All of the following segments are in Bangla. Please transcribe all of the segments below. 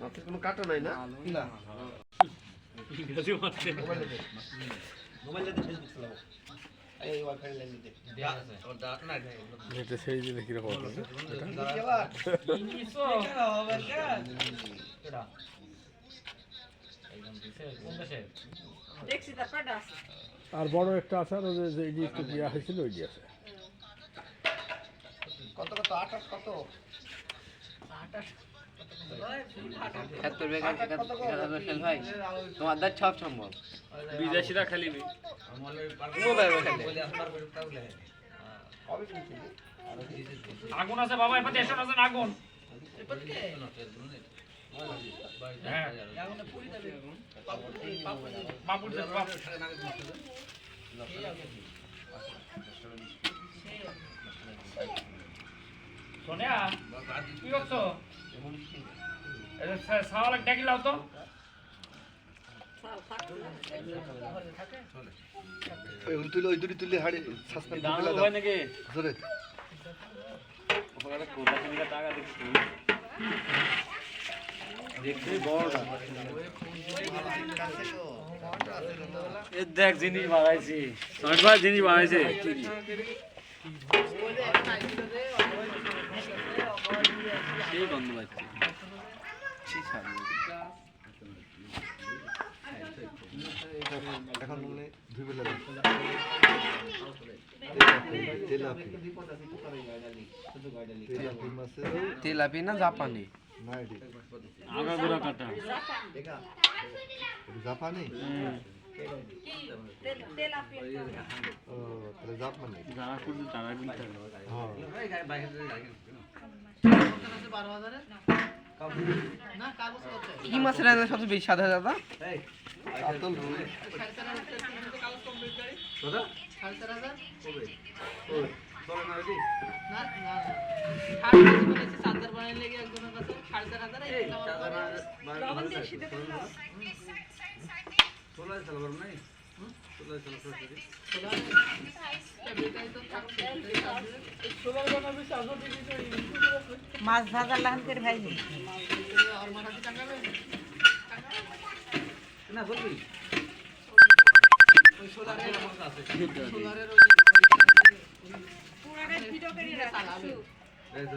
মাছের কোনো কাটা নাই না? সেই কীরকম আর বড় একটা আছে আর ওই যে একটু বিয়া হয়েছিল ওই যে আছে। কত কত? আঠাশ কত? একাত্তর বেকার একাত্তর সেল ভাই। তোমার দাঁত সব সম্ভব। বিদেশিরা কিনছিলি আগুন আছে বাবা এপাতে এসো না আগুন। হ্যাঁ। বাবুর। সোনিয়া কি করছ? সাওয়াল ডাকি তো? ওই তুলে ওই দুটি তুলে হাড়ি সাসপেন্ড হয় নাকি? ধরে। ওখানে কোথা থেকে টাকা দেখছি। বড় দেখ জিনিস বানাইছি। সনিক জিনিস বানাইছে। সেই গন্ধ পাচ্ছি। এখন মানে ধুবে তেলাপি না জাপানি? আগা গোড়া কাটা। জাপানি? তেলাপিয়া ও তাহলে জাপানি যারা করছে তারা কিন্তু হ্যাঁ কি মাছের রান্না সবচেয়ে বেশি সাদা সাদা কাতল রুই লবণ দিয়ে সিদ্ধ করে দাও মাছ ভাজা লাহান করে ভাই পুরাটা ভিডিও করে রাখছি। এই তো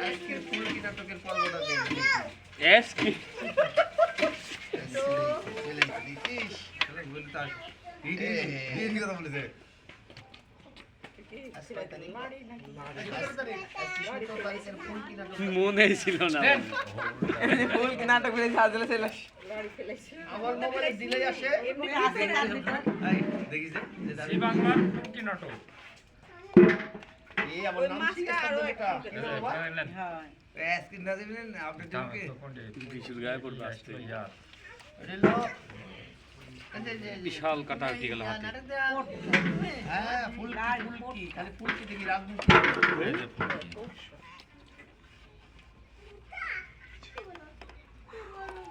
আজকের ফুল কি নাটকের পর্বটা দেই এস কি মনে ছিল না ফুল নাটক করে সাজলে ছেলে আমার মোবাইলে দিলেই আসে এমনি আছে তার ভিতরে দেখিস এই বাংলার কি নাটক বিশাল কাটা উঠে গেল হাতে? হ্যাঁ ফুল ফুল খালি ফুল দেখি রাখব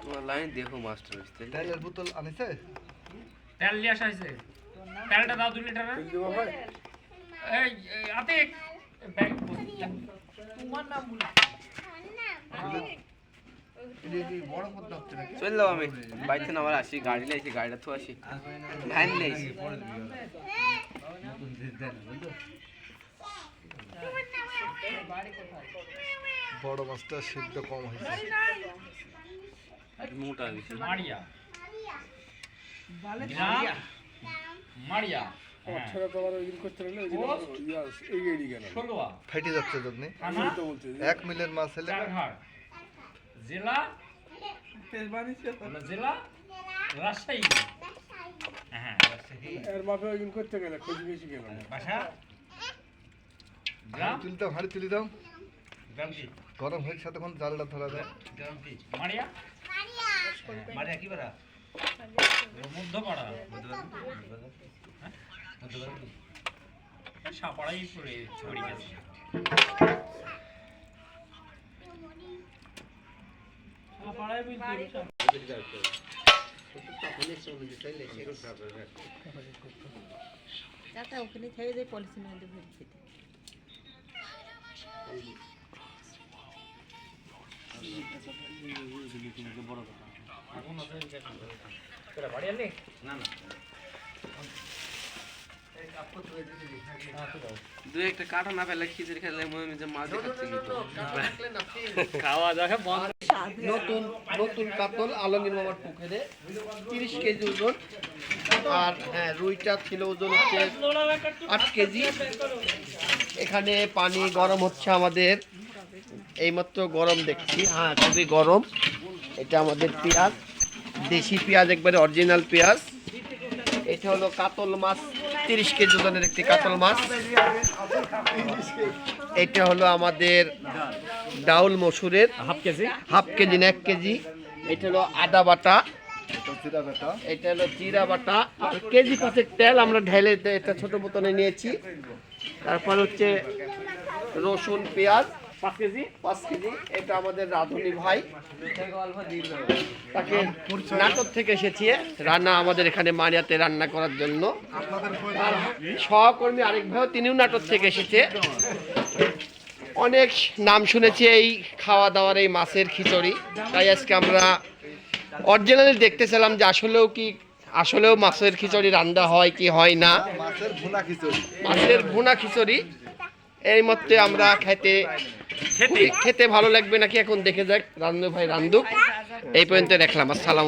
তোমার লাইন দেখো মাস্টার হইছে তেলের বোতল আনিছে? তেল নিয়ে আসা হয়েছে তেলটা দাও দু লিটার এই, আতিক। ব্যাগ বড় পদ্ম হচ্ছে নাকি চল যাও আমি বাইতে না আমার আসি গাড়ি লাইছি গাড়িটা তো আসি। ভ্যান লাইছি বড় মাছটা সিদ্ধ কম হয়েছে। মোটা মারিয়া। মারিয়া। হ্যাঁ। তোমার ওই করতে রইলে ওই দিন পোস্ট। ইয়া গেল ফেটে যাচ্ছে এক মিলের মাছ হলে চারঘাট জেলা? জেলা? রাজশাহী। হ্যাঁ রাজশাহী। এর মাপে ওই করতে গেলে খুঁজ বেশি গেল বাসা? গ্রাম? দাও হাড়ি তুলি দাও। গরম হয়ে সাথে জালটা ধরা যায়। মারিয়া? কি বেড়া মধ্যপাড়া সাপাড়াই ওখানে থেকে যায় পলিথিনের মধ্যে ভরে দিতে দু একটা কাটা না পেলে খিচুড়ি খেলে মনে হয় যে মাছ খাচ্ছে। খাওয়া দাওয়া বন্ধ। নতুন নতুন কাতল আলমগীর মামার পুকুরে তিরিশ কেজি ওজন আর হ্যাঁ রুইটা ছিল ওজন হচ্ছে আট কেজি। এখানে পানি গরম হচ্ছে আমাদের এইমাত্র গরম দেখছি। হ্যাঁ খুবই গরম। এটা আমাদের পেঁয়াজ দেশি পেঁয়াজ একবারে অরিজিনাল পেঁয়াজ। এটা হলো কাতল মাছ। তিরিশ কেজি ওজনের একটি কাতল মাছ। এটা হলো আমাদের ডাউল মসুরের হাফ কেজি। হাফ কেজি না এক কেজি। এটা হলো আদা বাটা। এটা হলো জিরা বাটা। আর কেজি পাঁচেক তেল আমরা ঢেলে এটা ছোট বোতলে নিয়েছি। তারপর হচ্ছে রসুন পেঁয়াজ। পাঁচ কেজি? পাঁচ কেজি। এটা আমাদের রাঁধুনি ভাই। তাকে নাটক থেকে এসেছে। রান্না আমাদের এখানে মারিয়াতে রান্না করার জন্য। আর সহকর্মী আরেক ভাইও তিনিও নাটক থেকে এসেছে। অনেক নাম শুনেছি এই খাওয়া দাওয়ার এই মাছের খিচুড়ি। তাই আজকে আমরা অরিজিনালি দেখতেছিলাম যে আসলেও কি আসলেও মাছের খিচুড়ি রান্না হয় কি হয় না। মাছের ভুনা খিচুড়ি। মাছের ভুনা খিচুড়ি। এই মধ্যে আমরা খেতে খেতে? ভালো লাগবে নাকি? এখন দেখে যাক রান্ধু ভাই রান্ধুক এই পর্যন্ত দেখলাম। আসসালাম